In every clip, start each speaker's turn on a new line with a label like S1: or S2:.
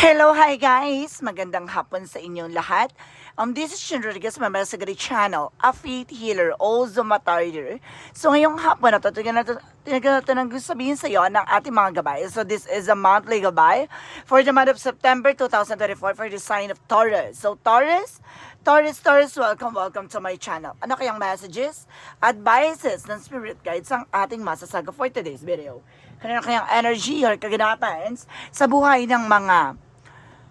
S1: Hello, hi guys! Magandang hapon sa inyong lahat. Um, this is Shin Rodriguez, member sa Gari Channel, a faith healer, also matarder. So ngayong hapon na to, tingnan natin ang gusto sabihin sa iyo ng ating mga gabay. So this is a monthly gabay for the month of September 2024 for the sign of Taurus. So Taurus, Taurus, Taurus, welcome, welcome to my channel. Ano kayang messages, advices ng spirit guides ang ating masasaga for today's video? Kanino kayang energy or kaganapans sa buhay ng mga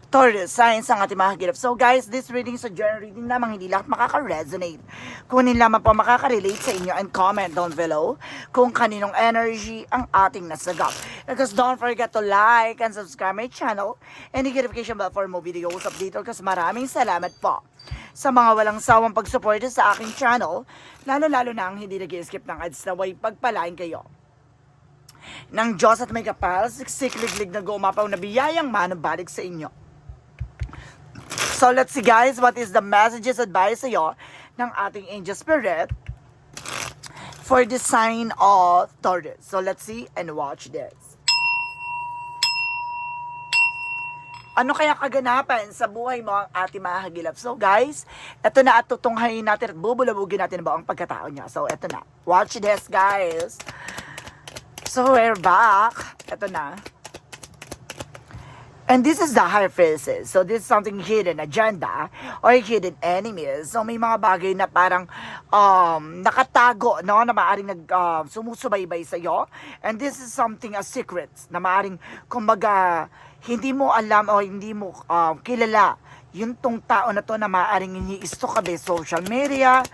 S1: Taurus signs ang ating mga hagilap. So guys, this reading is a general reading lamang hindi lahat makaka-resonate. Kunin lamang po makaka-relate sa inyo and comment down below kung kaninong energy ang ating nasagap. Because don't forget to like and subscribe my channel and the notification bell for more videos update kasi maraming salamat po sa mga walang sawang pagsuporta sa aking channel, lalo-lalo na ang hindi nag-skip ng ads na way pagpalain kayo ng Diyos at may kapal, siksikliglig na gumapaw na biyayang manabalik sa inyo. So let's see guys, what is the messages advice sa'yo ng ating angel spirit for the sign of Taurus. So let's see and watch this. Ano kaya kaganapan sa buhay mo ang ating mga hagilap? So guys, eto na at tutunghayin natin at bubulabugin natin ba ang pagkatao niya. So eto na. Watch this guys. So we're back. Eto na. And this is the higher phases. So this is something hidden agenda or hidden enemies. So may mga bagay na parang um, nakatago, no, na maaring nag um, sumusubaybay sa iyo. And this is something a secret na maaring kumbaga hindi mo alam o hindi mo um, kilala yung tong tao na to na maaring iniisto ka ba social media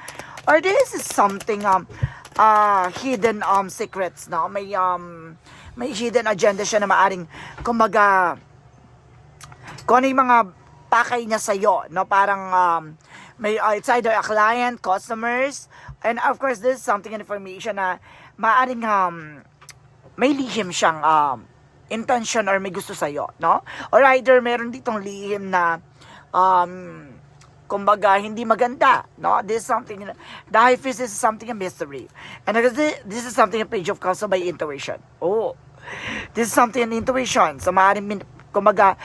S1: or this is something um uh, hidden um secrets no may um may hidden agenda siya na maaring kumbaga kung ano yung mga pakay niya sa'yo, no? Parang, um, may, uh, it's either a client, customers, and of course, this is something information na maaring, um, may lihim siyang, um, intention or may gusto sa'yo, no? Or either meron ditong lihim na, um, kumbaga, hindi maganda, no? This is something, high fist is something a mystery. And this, this is something a page of counsel by intuition. Oh, this is something an intuition. So, maaaring, kumbaga,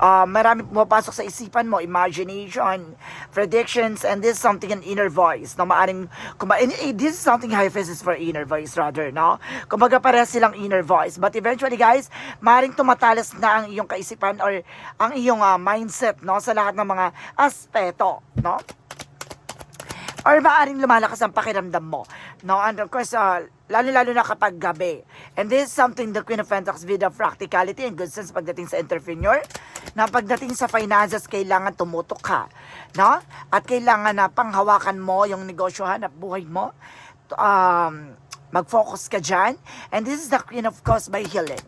S1: uh, marami pumapasok sa isipan mo, imagination, predictions, and this is something an inner voice, no? Maaring, kumbaga, and, eh, this is something high is for inner voice rather, no? Kumbaga, pareha silang inner voice. But eventually, guys, maaring tumatalas na ang iyong kaisipan or ang iyong uh, mindset, no? Sa lahat ng mga aspeto, no? Or maaring lumalakas ang pakiramdam mo. No, and of course, uh, lalo-lalo na kapag gabi. And this is something the Queen of Pentacles with the practicality and good sense pagdating sa entrepreneur. Na pagdating sa finances, kailangan tumutok ka. No? At kailangan na panghawakan mo yung negosyohan at buhay mo. Um, mag-focus ka dyan. And this is the Queen of Course by healing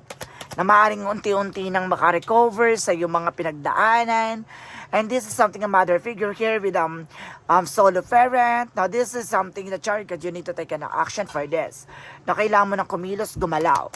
S1: na maaaring unti-unti nang makarecover sa iyong mga pinagdaanan. And this is something a mother figure here with um, um solo parent. Now this is something that Charlie, you need to take an action for this. Na kailangan mo ng kumilos, gumalaw.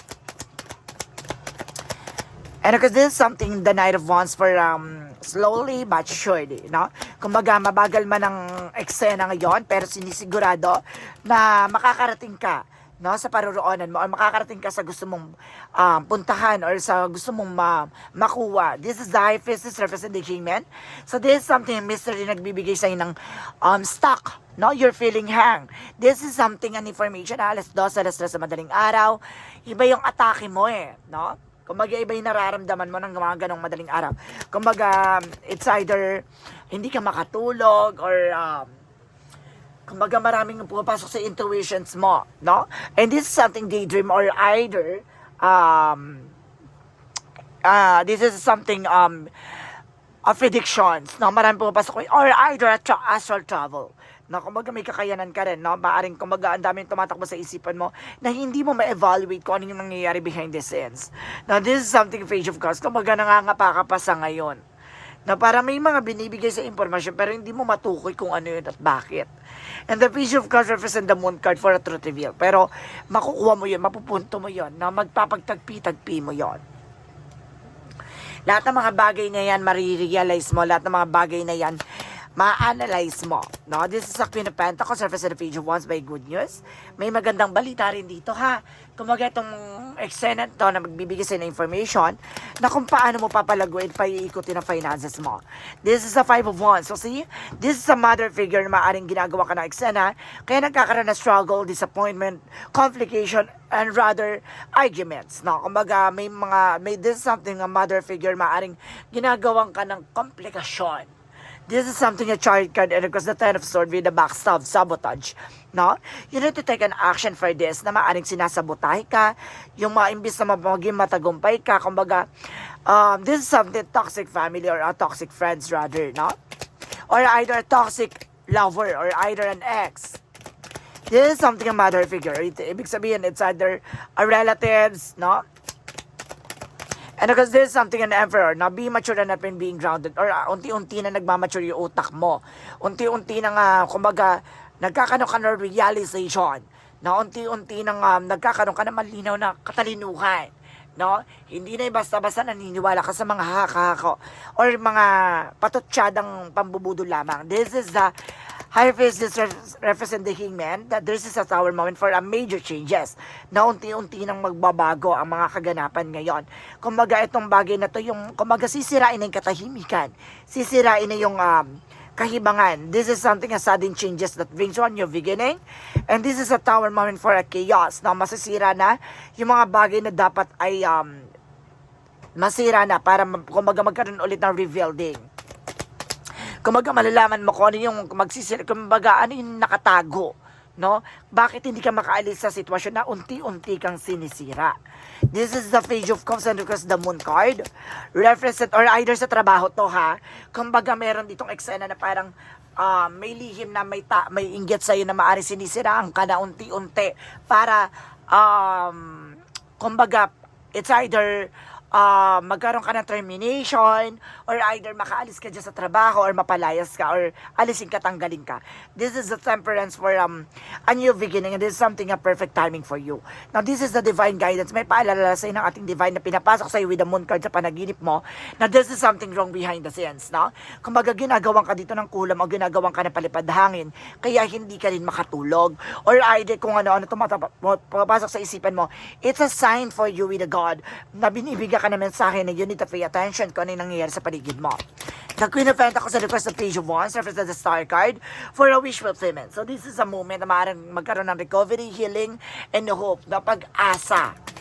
S1: And because this is something the Knight of Wands for um, slowly but surely, no? Kumbaga, mabagal man ang eksena ngayon, pero sinisigurado na makakarating ka no sa paroroonan mo or makakarating ka sa gusto mong um, puntahan or sa gusto mong ma makuha. This is the high fist representing man. So this is something mystery nagbibigay sa ng um, stock. No, you're feeling hang. This is something an information alas 2, alas 3 sa madaling araw. Iba yung atake mo eh, no? Kumbaga iba yung nararamdaman mo ng mga ganong madaling araw. Kumbaga, it's either hindi ka makatulog or um, kumbaga maraming pumapasok sa intuitions mo, no? And this is something daydream or either um uh, this is something um of predictions, no? Maraming pumapasok or either tra- astral travel. No, kumbaga may kakayanan ka rin, no? Maaring kumbaga ang daming tumatakbo sa isipan mo na hindi mo ma-evaluate kung ano yung nangyayari behind the scenes. Now, this is something page of cards. Kumbaga nangangapa ka pa sa ngayon na para may mga binibigay sa informasyon pero hindi mo matukoy kung ano yun at bakit. And the page of cards represent the moon card for a truth reveal. Pero makukuha mo yun, mapupunto mo yun, na magpapagtagpi-tagpi mo yun. Lahat ng mga bagay na yan, marirealize mo, lahat ng mga bagay na yan, ma-analyze mo. No? This is a Queen of Pentacles, surface of the page of Wands by good news. May magandang balita rin dito ha. Kumaga itong eksena to na magbibigay sa information na kung paano mo papalaguin, paiikutin ang finances mo. This is a Five of Wands. So see, this is a mother figure na maaaring ginagawa ka ng eksena, kaya nagkakaroon ng struggle, disappointment, complication, and rather arguments. No? Kumbaga, may mga, may this is something a mother figure maaring ginagawang ka ng komplikasyon. This is something a child card and because the Ten of Swords with the backstab, sabotage. No? You need to take an action for this na maaring sinasabotahe ka, yung mga imbis na maging matagumpay ka, kumbaga, um, this is something toxic family or a toxic friends rather, no? Or either a toxic lover or either an ex. This is something a mother figure. Ito, ibig sabihin, it's either a relatives, no? And because this is something an emperor, na be mature na not being grounded, or uh, unti-unti na nagmamature yung utak mo. Unti-unti na nga, kumbaga, nagkakaroon ka ng realization, na unti-unti na nga, nagkakaroon ka ng malinaw na katalinuhan. No? Hindi na basta-basta naniniwala ka sa mga haka-hako or mga patutsyadang pambubudol lamang. This is the This re- represent the hangman that this is a tower moment for a major changes na unti-unti nang magbabago ang mga kaganapan ngayon. Kumbaga itong bagay na to yung kumbaga sisirain yung katahimikan. Sisirain na yung um, kahibangan. This is something a sudden changes that brings one new beginning. And this is a tower moment for a chaos na masisira na yung mga bagay na dapat ay um, masira na para kumbaga magkaroon ulit ng rebuilding. Kumbaga malalaman mo kung ano yung magsisira, kumbaga ano yung nakatago, no? Bakit hindi ka makaalis sa sitwasyon na unti-unti kang sinisira? This is the page of cups and because the moon card. Represent, or either sa trabaho to ha. Kumbaga meron ditong eksena na parang ah, may lihim na may, ta, may inggit sa'yo na maaari sinisiraan ka na unti-unti para um, kumbaga it's either uh, magkaroon ka ng termination or either makaalis ka dyan sa trabaho or mapalayas ka or alisin ka, tanggalin ka. This is the temperance for um, a new beginning and this is something a perfect timing for you. Now, this is the divine guidance. May paalala sa ng ating divine na pinapasok sa iyo with the moon card sa panaginip mo na this is something wrong behind the scenes. No? Kumbaga, ginagawan ka dito ng kulam o ginagawan ka ng palipad hangin kaya hindi ka rin makatulog or either kung ano-ano tumapasok sa isipan mo, it's a sign for you with the God na binibigyan ka ng mensahe na you need to pay attention kung ano nangyayari sa paligid mo. The Queen of Pentacles and the Page of Wands represents the Star card for a wish fulfillment. So this is a moment na maaaring magkaroon ng recovery, healing, and hope na pag-asa.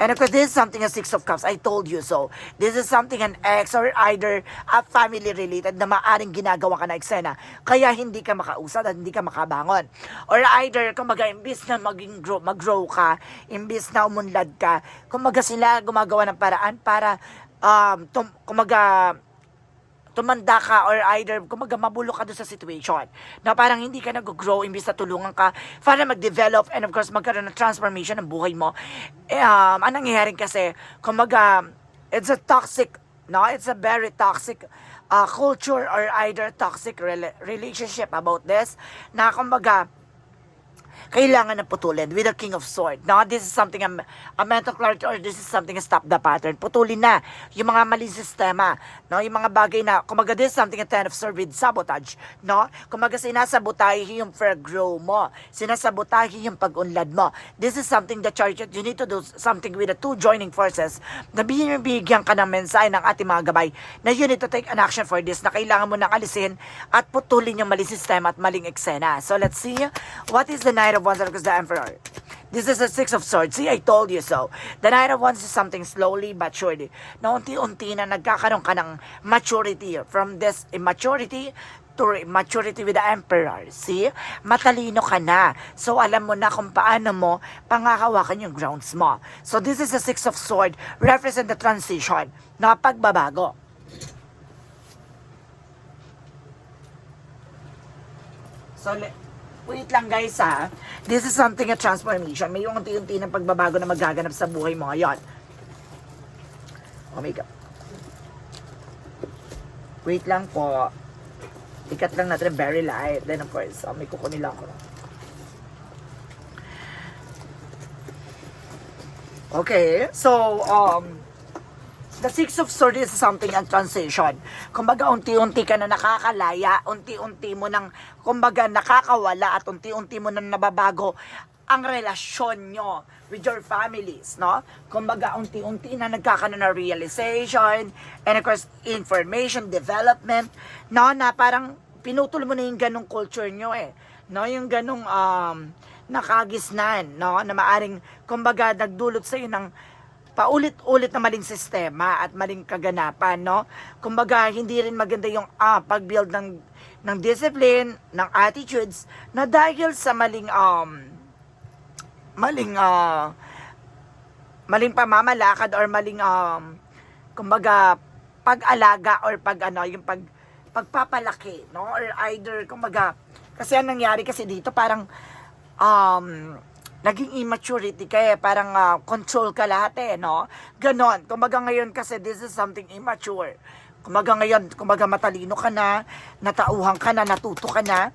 S1: And of course, this is something a Six of Cups. I told you so. This is something an ex or either a family related na maaring ginagawa ka na eksena. Kaya hindi ka makausad at hindi ka makabangon. Or either, kumbaga, imbis na maging grow, mag-grow ka, imbis na umunlad ka, kumbaga sila gumagawa ng paraan para, um, tum, kumbaga, tumanda ka or either kumaga mabulok ka doon sa situation na parang hindi ka nag-grow imbis na tulungan ka para mag-develop and of course magkaroon ng transformation ng buhay mo. Eh, um, ang nangyayari kasi kumaga it's a toxic no? It's a very toxic uh, culture or either toxic rela- relationship about this na kumbaga kailangan na putulin with the King of Sword. No, this is something a, a mental clarity or this is something a stop the pattern. Putulin na yung mga maling sistema. No, yung mga bagay na, kumaga this is something a ten of sword with sabotage. No, kumaga sinasabotahe yung fair grow mo. Sinasabotahe yung pag-unlad mo. This is something that charge you need to do something with the two joining forces na binibigyan ka ng mensahe ng ating mga gabay na you need to take an action for this na kailangan mo nang alisin at putulin yung maling sistema at maling eksena. So let's see what is the Knight of Wands because the Emperor. This is the Six of Swords. See, I told you so. The Knight of Wands is something slowly but surely. Na unti-unti na nagkakaroon ka ng maturity. From this immaturity to maturity with the Emperor. See? Matalino ka na. So, alam mo na kung paano mo pangahawakan yung grounds mo. So, this is the Six of Swords. Represent the transition. Na pagbabago. So, le- wait lang guys ha. This is something a transformation. May unti-unti ng pagbabago na magaganap sa buhay mo ngayon. Oh my God. Wait lang po. Ikat lang natin very light. Then of course, oh, may kukunin lang ako. Okay, so, um, The Six of Swords is something and transition. Kumbaga, unti-unti ka na nakakalaya, unti-unti mo nang, kumbaga, nakakawala at unti-unti mo nang nababago ang relasyon nyo with your families, no? Kumbaga, unti-unti na nagkakaroon na realization and of course, information development, no? Na parang pinutol mo na yung ganong culture nyo eh. No? Yung ganong um, nakagisnan, no? Na maaring, kumbaga, nagdulot sa'yo ng paulit-ulit na maling sistema at maling kaganapan, no? Kumbaga, hindi rin maganda yung ah, pag-build ng, ng discipline, ng attitudes, na dahil sa maling, um, maling, ah, maling pamamalakad or maling, um, kumbaga, pag-alaga or pag, ano, yung pag, pagpapalaki, no? Or either, kumbaga, kasi ang nangyari kasi dito, parang, um, naging immaturity ka eh, parang ah, control ka lahat eh, no? Ganon. Kumbaga ngayon kasi this is something immature. Kumbaga ngayon, kumbaga matalino ka na, natauhan ka na, natuto ka na.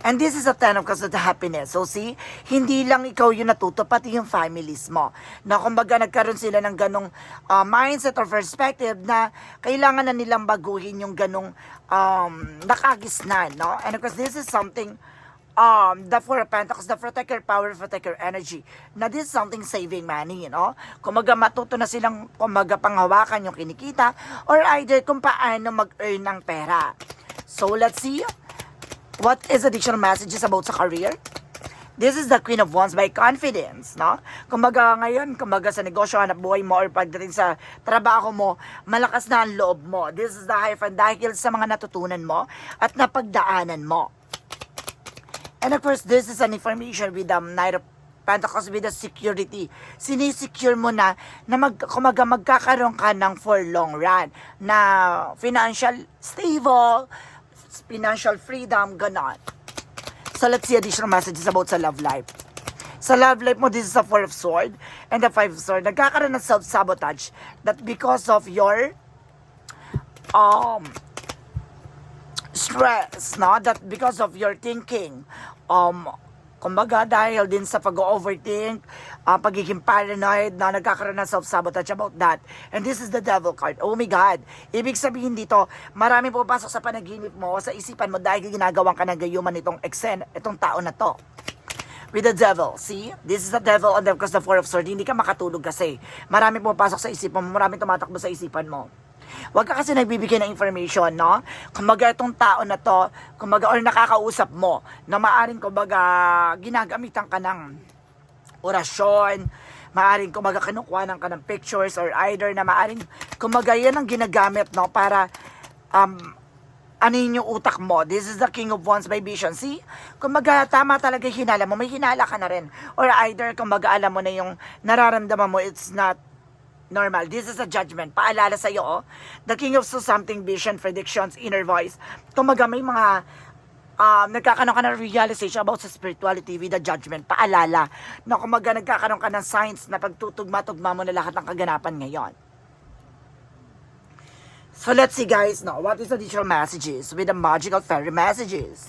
S1: And this is a ten of cups of the happiness. So see, hindi lang ikaw yung natuto, pati yung families mo. Na kumbaga nagkaroon sila ng ganong ah, mindset or perspective na kailangan na nilang baguhin yung ganong um, nakagisnan, no? And of course, this is something um, the Four of Pentacles, the protector power, protector energy, na this is something saving money, you know? Kumaga matuto na silang kumaga panghawakan yung kinikita or either kung paano mag-earn ng pera. So, let's see what is additional messages about sa career. This is the Queen of Wands by confidence, no? Kumbaga ngayon, kumbaga sa negosyo, hanap buhay mo, or pagdating sa trabaho mo, malakas na ang loob mo. This is the Hierophant dahil sa mga natutunan mo at napagdaanan mo. And of course, this is an information with the Knight of Pentacles with the security. Sinisecure mo na na mag, kumaga magkakaroon ka ng for long run na financial stable, financial freedom, ganon. So let's see additional messages about sa love life. Sa love life mo, this is a four of sword and the five of sword. Nagkakaroon ng self-sabotage that because of your um stress, no? That because of your thinking, um, kumbaga dahil din sa pag-overthink, uh, pagiging paranoid, na nagkakaroon ng self-sabotage about that. And this is the devil card. Oh my God. Ibig sabihin dito, marami pupasok sa panaginip mo, sa isipan mo, dahil ginagawang ka ng gayuman itong eksen, itong tao na to with the devil. See? This is the devil and then because the four of swords. Hindi ka makatulog kasi. Marami pumapasok sa isipan mo. Marami tumatakbo sa isipan mo. Huwag ka kasi nagbibigay ng information, no? Kumbaga itong tao na to, kumbaga or nakakausap mo, na maaring kumbaga ginagamitan ka ng orasyon, maaring kumbaga kinukuha ka ng pictures or either na maaring kumbaga yan ang ginagamit, no? Para um, ano yun yung utak mo. This is the King of Wands by Vision. See? Kumbaga, tama talaga yung hinala mo. May hinala ka na rin. Or either, kumbaga, alam mo na yung nararamdaman mo, it's not normal. This is a judgment. Paalala sa iyo, oh. The King of So Something Vision, Predictions, Inner Voice. Kumbaga, may mga um, nagkakaroon ka ng realization about sa spirituality with the judgment. Paalala na kumaga nagkakaroon ka ng signs na pagtutugma-tugma mo na lahat ng kaganapan ngayon. So let's see guys now, what is the additional messages with the magical fairy messages?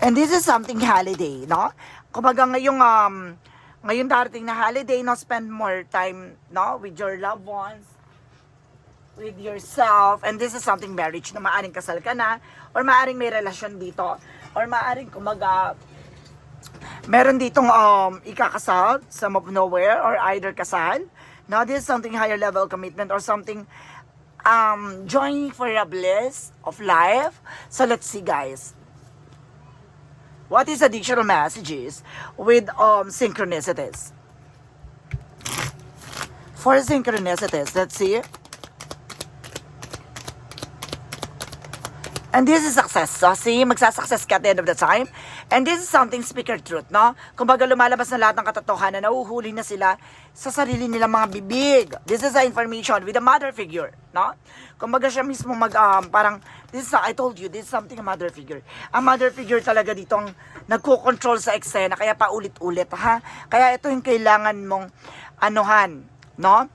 S1: And this is something holiday, no? Kumbaga ngayong um ngayon darating na holiday, no, spend more time, no, with your loved ones, with yourself, and this is something marriage na maaring kasal ka na, or maaring may relasyon dito, or maaring kumaga meron ditong um, ikakasal sa of nowhere or either kasal. Now, this is something higher level commitment or something um, joining for a bliss of life. So, let's see, guys. What is additional messages with um, synchronicities? For synchronicities, let's see. And this is success. So, see, magsasuccess ka at the end of the time. And this is something speaker truth, no? Kumbaga lumalabas na lahat ng katotohanan, nauhuli na sila sa sarili nilang mga bibig. This is the information with a mother figure, no? Kumbaga siya mismo mag, um, parang, this is, I told you, this is something a mother figure. Ang mother figure talaga dito ang nagko-control sa eksena, kaya paulit-ulit, ha? Kaya ito yung kailangan mong anuhan, no?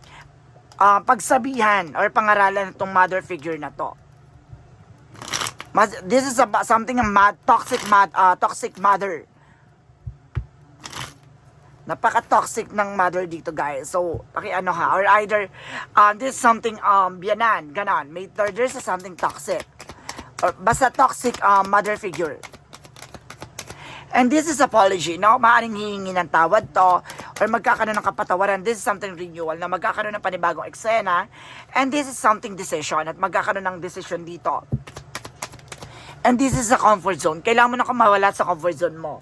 S1: Ah, pagsabihan or pangaralan itong mother figure na to. Mas- This is about something mad, toxic mad, uh, toxic mother. Napaka-toxic ng mother dito, guys. So, paki ano ha, or either, um, this is something, um, biyanan, ganon. May, there, there's something toxic. Or, basta toxic, um, mother figure. And this is apology, no? Maaring hihingi ng tawad to or magkakaroon ng kapatawaran. This is something renewal na magkakaroon ng panibagong eksena. And this is something decision at magkakaroon ng decision dito. And this is a comfort zone. Kailangan mo na kumawala sa comfort zone mo.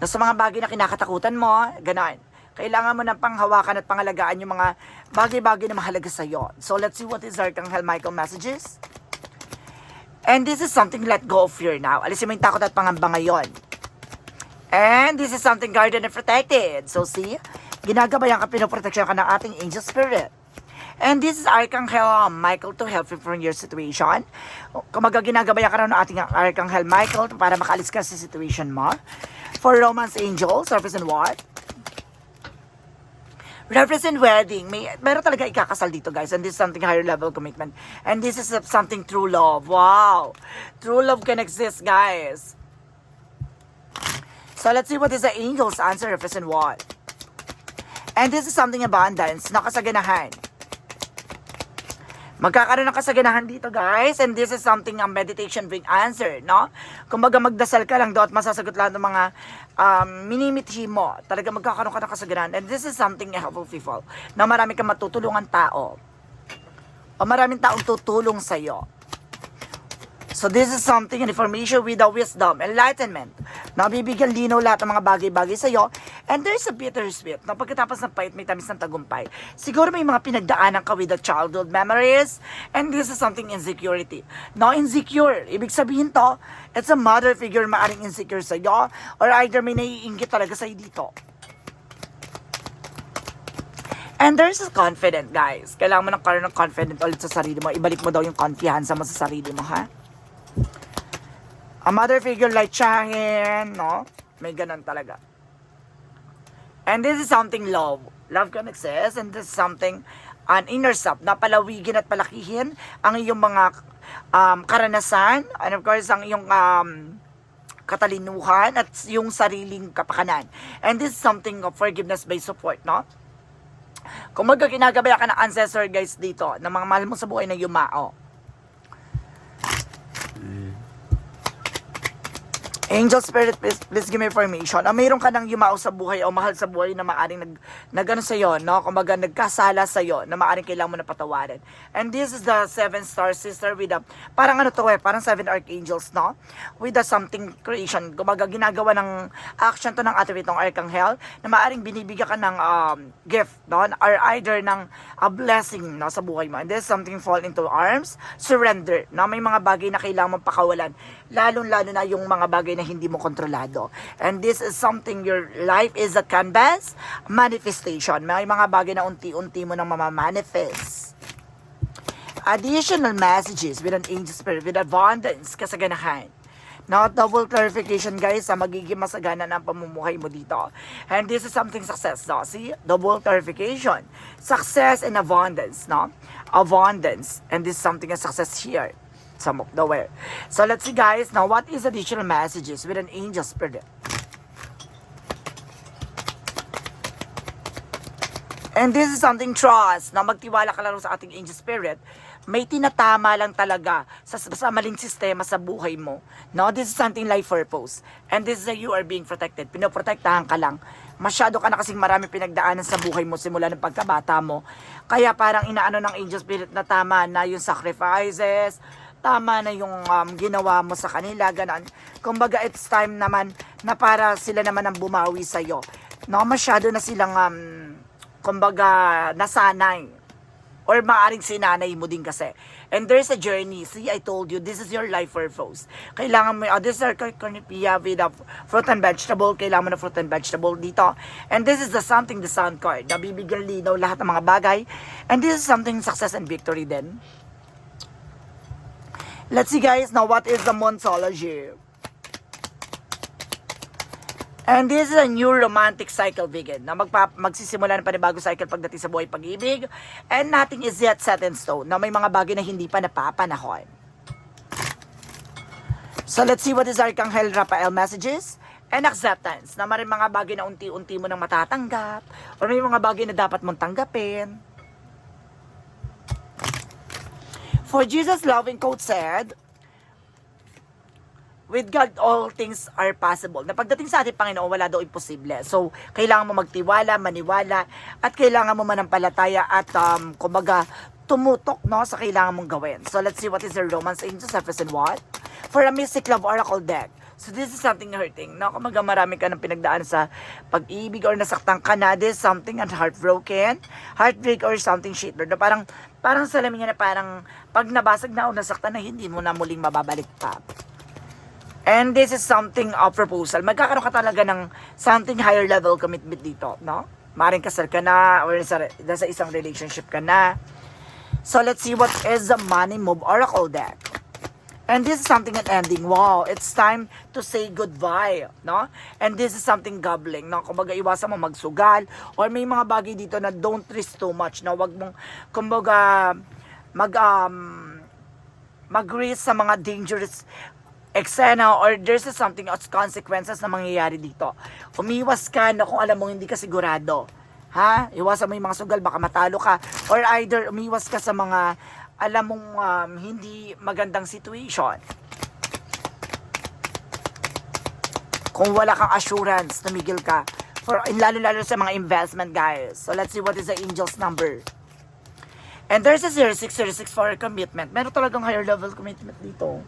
S1: Na sa mga bagay na kinakatakutan mo, ganon. Kailangan mo ng panghawakan at pangalagaan yung mga bagay-bagay na mahalaga sa'yo. So let's see what is Archangel Michael messages. And this is something let go of fear now. Alisin mo yung takot at pangamba ngayon. And this is something guarded and protected. So see, ginagabayan ka, pinoproteksyon ka ng ating angel spirit. And this is Archangel um, Michael to help you from your situation. Kumaga ginagabayan ka na ng ating Archangel Michael para makaalis ka sa situation mo. For romance angels, represent what? represent wedding. May, meron talaga ikakasal dito, guys. And this is something higher level commitment. And this is something true love. Wow. True love can exist, guys. So let's see what is the angel's answer represent what. And this is something abundance, nakasaganahan. Magkakaroon ng kasaganahan dito, guys. And this is something ang meditation bring answer, no? Kumbaga magdasal ka lang doon at masasagot lahat ng mga um, minimithi mo. Talaga magkakaroon ka ng kasaganahan. And this is something helpful people. Na marami kang matutulungan tao. O maraming taong tutulong sa'yo. So this is something, information with the wisdom, enlightenment. Nabibigyan linaw lahat ng mga bagay-bagay sa iyo. And there's a bittersweet. Na pagkatapos ng pait, may tamis ng tagumpay. Siguro may mga pinagdaanan ka with the childhood memories. And this is something insecurity. No, insecure. Ibig sabihin to, it's a mother figure maaring insecure sa iyo. Or either may naiingit talaga sa dito. And there's a confident, guys. Kailangan mo ng karoon ng confident ulit sa sarili mo. Ibalik mo daw yung confiance mo sa sarili mo, ha? A mother figure like Chahin, no? May ganun talaga. And this is something love. Love can exist and this is something an inner self na palawigin at palakihin ang iyong mga um, karanasan and of course ang iyong um, katalinuhan at yung sariling kapakanan. And this is something of forgiveness by support, no? Kung magkakinagabaya ka ng ancestor guys dito, ng mga mahal mo sa buhay na yumao, Angel Spirit, please, please give me information. Ah, mayroon ka nang yumao sa buhay o mahal sa buhay na maaring nag, nag ano sa'yo, no? Kumbaga, nagkasala sa'yo na maaring kailangan mo na patawarin. And this is the seven star sister with a, parang ano to eh, parang seven archangels, no? With the something creation. Kumbaga, ginagawa ng action to ng ating itong archangel na maaring binibigyan ka ng um, gift, no? Or either ng a blessing, no? Sa buhay mo. And this is something fall into arms, surrender, no? May mga bagay na kailangan mong pakawalan. Lalong-lalo na yung mga bagay na hindi mo kontrolado. And this is something, your life is a canvas, manifestation. May mga bagay na unti-unti mo nang mamamanifest. Additional messages with an angel spirit, with abundance, kasaganahan. Now, double clarification guys, sa magiging masagana ng pamumuhay mo dito. And this is something success, no? See? Double clarification. Success and abundance, no? Abundance. And this is something a success here. Some of the where. So let's see guys, now what is additional messages with an angel spirit? And this is something trust, na magtiwala ka lang sa ating angel spirit, may tinatama lang talaga sa, sa maling sistema sa buhay mo. No, this is something life purpose. And this is a you are being protected. Pinoprotektahan ka lang. Masyado ka na kasing marami pinagdaanan sa buhay mo simula ng pagkabata mo. Kaya parang inaano ng angel spirit na tama na yung sacrifices, tama na yung um, ginawa mo sa kanila, ganon. Kumbaga, it's time naman na para sila naman ang bumawi sa'yo. No, masyado na silang, um, kumbaga, nasanay. Or maaring sinanay mo din kasi. And there's a journey. See, I told you, this is your life purpose. Kailangan mo, oh, this is our cornipia with a fruit and vegetable. Kailangan mo na fruit and vegetable dito. And this is the something, the sound card. Nabibigyan linaw lahat ng mga bagay. And this is something success and victory din. Let's see guys, now what is the Monsology? And this is a new romantic cycle begin na magpa, magsisimula ng panibagong cycle pagdating sa buhay pag-ibig and nothing is yet set in stone na may mga bagay na hindi pa napapanahon. So let's see what is Archangel Raphael messages and acceptance na may mga bagay na unti-unti mo nang matatanggap or may mga bagay na dapat mong tanggapin. For Jesus' loving quote said, with God, all things are possible. Na pagdating sa ating Panginoon, wala daw imposible. So, kailangan mo magtiwala, maniwala, at kailangan mo manampalataya at, um, kumbaga, tumutok, no, sa kailangan mong gawin. So, let's see what is the Romans Angels Ephesians what? For a mystic love oracle deck. So, this is something hurting, no? Kumaga, marami ka ng pinagdaan sa pag-ibig or nasaktan ka na, this is something and heartbroken, heartbreak or something shattered. Na parang, parang salamin niya na parang, pag nabasag na o nasaktan na, hindi mo na muling mababalik pa. And this is something of proposal. Magkakaroon ka talaga ng something higher level commitment dito, no? Maring kasal ka na or sa, nasa isang relationship ka na. So let's see what is the money move oracle deck. And this is something an ending. Wow, it's time to say goodbye, no? And this is something gobbling, no? Kumbaga iwasan mo magsugal or may mga bagay dito na don't risk too much, no? Wag mong kumbaga mag um mag-risk sa mga dangerous eksena or there's something as consequences na mangyayari dito. Umiwas ka na kung alam mo hindi ka sigurado. Ha? Iwasan mo yung mga sugal, baka matalo ka. Or either umiwas ka sa mga alam mong um, hindi magandang situation. Kung wala kang assurance, tumigil ka. For, lalo-lalo sa mga investment, guys. So, let's see what is the angel's number. And there's a 0606 for commitment. Meron talagang higher level commitment dito.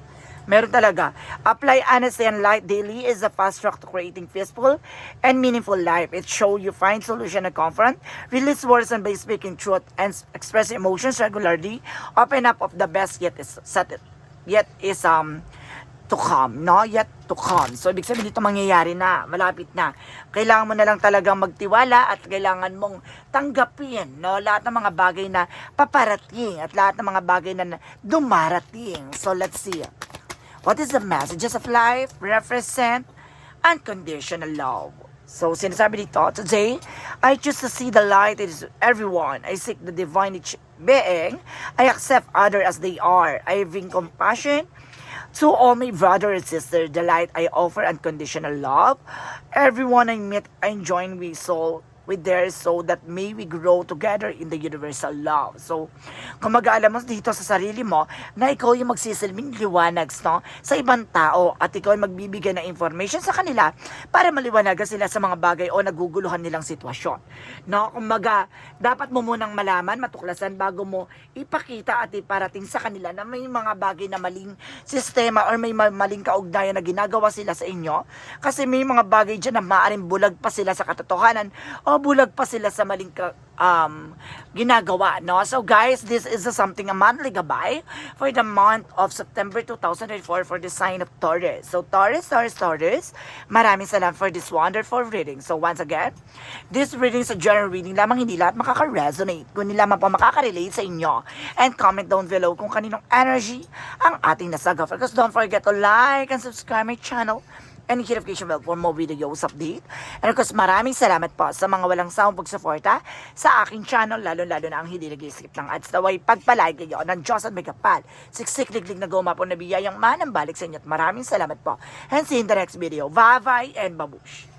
S1: Meron talaga. Apply honesty and light daily is a fast track to creating peaceful and meaningful life. It show you find solution and confront, release words and by speaking truth and express emotions regularly. Open up of the best yet is set yet is um to come, no? Yet to come. So, ibig sabihin dito mangyayari na, malapit na. Kailangan mo na lang talagang magtiwala at kailangan mong tanggapin, no? Lahat ng mga bagay na paparating at lahat ng mga bagay na- dumarating. So, let's see. What is the messages of life? Represent unconditional love. So, sinasabi dito, today, I choose to see the light in everyone. I seek the divine being. I accept others as they are. I bring compassion to all my brother and sister. The light I offer unconditional love. Everyone I meet, I join with soul with their so that may we grow together in the universal love. So, kung mag-aalam mo dito sa sarili mo na ikaw yung magsisilbing liwanag no, sa ibang tao at ikaw yung magbibigay ng information sa kanila para maliwanagan sila sa mga bagay o naguguluhan nilang sitwasyon. No, kumbaga, dapat mo munang malaman, matuklasan bago mo ipakita at iparating sa kanila na may mga bagay na maling sistema or may ma- maling kaugnayan na ginagawa sila sa inyo. Kasi may mga bagay dyan na maaaring bulag pa sila sa katotohanan o bulag pa sila sa maling um, ginagawa. No? So guys, this is a something a monthly gabay for the month of September 2004 for the sign of Taurus. So Taurus, Taurus, Taurus, maraming salamat for this wonderful reading. So once again, this reading is a general reading lamang hindi lahat makaka-resonate. Kundi lamang po makaka-relate sa inyo. And comment down below kung kaninong energy ang ating nasaga. Because don't forget to like and subscribe my channel and hit notification bell for more videos update. And of course, maraming salamat po sa mga walang sawang pagsuporta sa aking channel, lalo-lalo na ang hindi nag-skip ng ads. Naway pagpalay kayo ng Diyos at may kapal. Siksik-liglig na guma po na biyayang manang balik sa inyo at maraming salamat po. And see you in the next video. Bye-bye and babush!